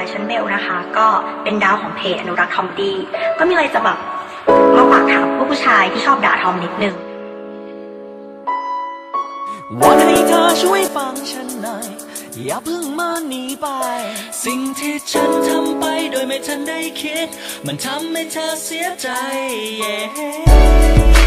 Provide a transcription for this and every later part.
ค่ะฉันเบลนะคะ ก็เป็นดาวของเพจอนุรักษ์ทอมดี้ก็มีอะไรจะแบบมาฝากถามพวกผู้ชายที่ชอบด่าทอมนิดนึงวอนให้เธอช่วยฟังฉันหน่อยอย่าเพิ่งมาหนีไป สิ่งที่ฉันทำไปโดยไม่ทันได้คิด มันทำให้เธอเสียใจนั่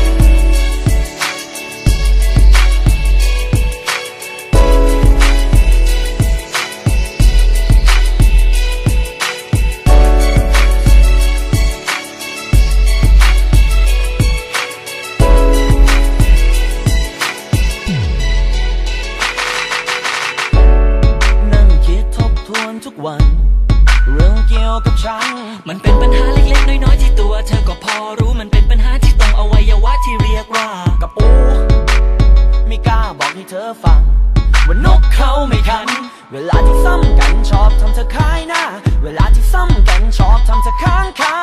าเล็กๆ น้อยๆ ที่ตัวเธอก็พอรู้มันเป็นปัญหาที่ต้องอวัยวะที่เรียกว่ากระปู ไม่กล้าบอกให้เธอฟัง ว่านกเขาไม่คัน เวลาที่ซ้ำกันชอบทำเธอคายหน้า เวลาที่ซ้ำกันชอบทำเธอค้างคา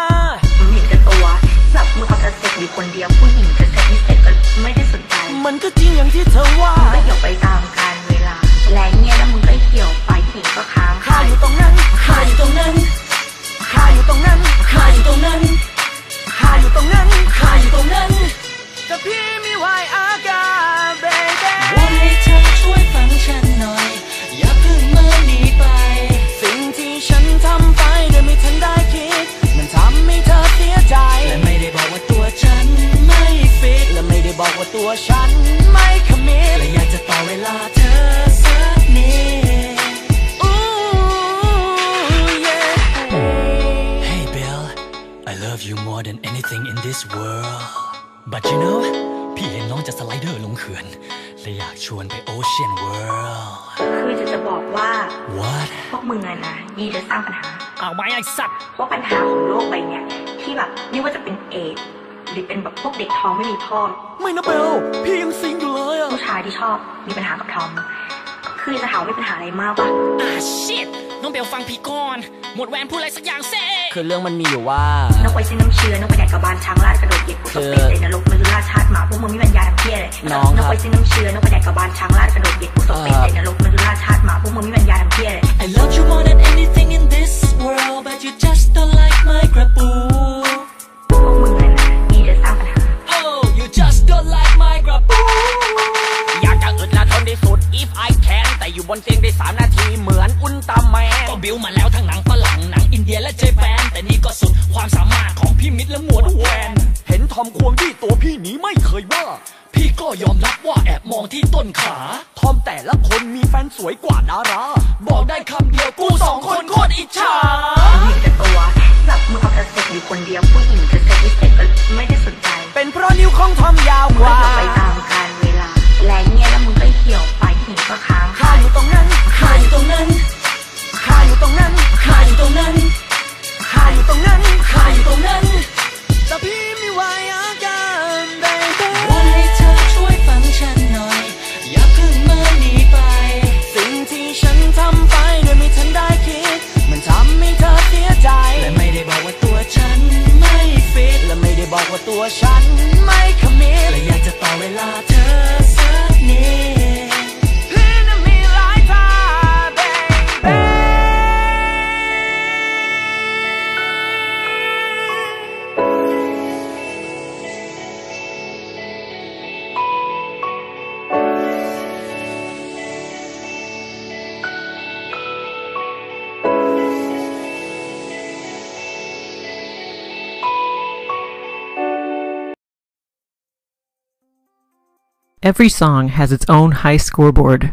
I love you more than anything in this world but you know พี่เห็นน้องจะสไลเดอร์ลงเขื่อนเลยอยากชวนไป Ocean World คือจะจะบอกว่า What พวกมึงอะนะนี่จะสร้างปัญหาเอาไม้ไอ้สัตว์เพราะปัญหาของโลกใบเนี้ยที่แบบไม่ว่าจะเป็นเอดส์หรือเป็นแบบพวกเด็กท้องไม่มีพ่อ ไม่นะเบล พี่ยังซิงอยู่เลยอะผู้ชายที่ชอบมีปัญหากับทอม คือจะถามว่ามีปัญหาอะไรมากปะอ่าชิตน้องเบลฟังพี่ก่อน หมดแหวนพูดอะไรสักอย่างเซ่ คือเรื่องมันมีอยู่ว่า นกไว้ซึ่งน้ำเชื้อนกไปแดกกระบาลช้างลาดกระโดดเหยียบผู้สเปรย์ในนรกมือราชาติหมาพวกมึงมีปัญญาทำเพี้ยเลยน้องครับนกไว้ซึ่งน้ำเชื้อนกไปแดกกระบาลช้างลาดกระโดดเหยียบผู้สเปรย์ในนรกมือราชาติหมาพวกมึงมีปัญญาทำเพี้ยเลย I love you more than anything in this world but you just don't like my กระปูพวกมึงเลยนะนี่จะสร้างปัญหา Oh you just don't like my กระปูอยากจะอึดและทนที่สุด if I can แต่อยู่บนเตียงได้สามนาทีเหมือนอุล ตร้าแมนก็บิวมาแล้วทั้งหนังฝรั่งหนังอินเดียและเจแปนแต่นี่ก็สุดความสามารถของพี่มิตรและหมวดแวนเห็นทอมควงที่ตัวพี่หนีไม่เคยว่า พี่ก็ยอมรับว่าแอบมองที่ต้นขา ทอมแต่ละคนมีแฟนสวยกว่าดารา บอกได้คำเดียวกูสองคนโคตรอิจฉามึงเห็นแก่ตัวแบบมึงเอาแต่เสร็จอยู่คนเดียวผู้หญิงจะเสร็จไม่เสร็จก็ไม่ได้สนใจ เป็นเพราะนิ้วของทอมยาวมึงกก็ว่าเหี่ยวไปตามกาลเวลา แรงเงี้ยแล้วมึงก็เหี่ยวไปผู้หญิงก็ค้างข้าอยู่ตรงนั้น Every song has its own high scoreboard.